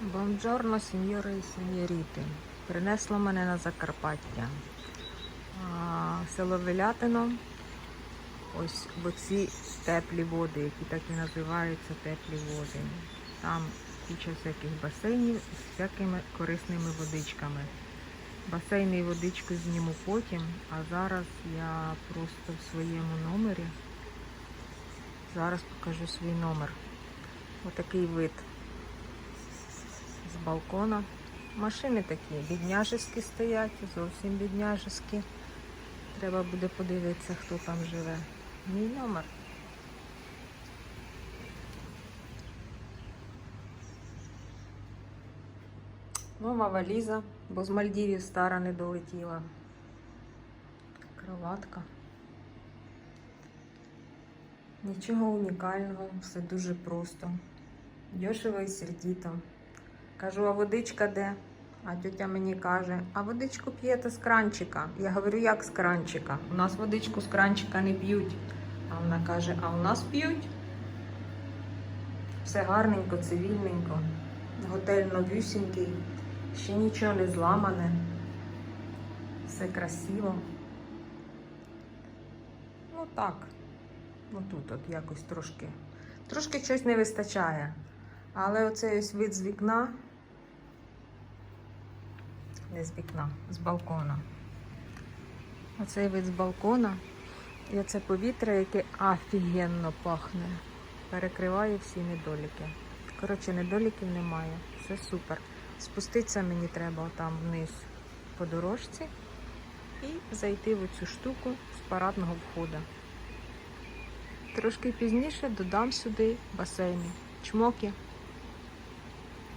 Бонджорно, сеньори і сеньоріти. Принесло мене на Закарпаття. Село Велятино. Ось в оці теплі води, які так і називаються теплі води. Там куча всяких басейнів з всякими корисними водичками. Басейни і водичку зніму потім, а зараз я просто в своєму номері. Зараз покажу свій номер. Отакий вид балкона. Машини такі бідняжеські стоять, зовсім бідняжеські. Треба буде подивитися, хто там живе. Мій номер. Нова валіза, бо з Мальдівів стара не долетіла. Кроватка. Нічого унікального, все дуже просто. Дешево і сердіто. Кажу, а водичка де? А тетя мені каже, а водичку п'єте з кранчика. Я говорю, як з кранчика? У нас водичку з кранчика не п'ють. А вона каже, а у нас п'ють. Все гарненько, цивільненько. Готель новюсінький, ще нічого не зламане. Все красиво. Ну так. Ну тут от якось трошки. Трошки щось не вистачає. Але оцей ось вид з вікна. Не з вікна, з балкона. Оцей вид з балкона. І оце повітря, яке офігенно пахне. Перекриває всі недоліки. Коротше, недоліків немає. Все супер. Спуститися мені треба там вниз по дорожці і зайти в цю штуку з парадного входу. Трошки пізніше додам сюди басейни. Чмоки.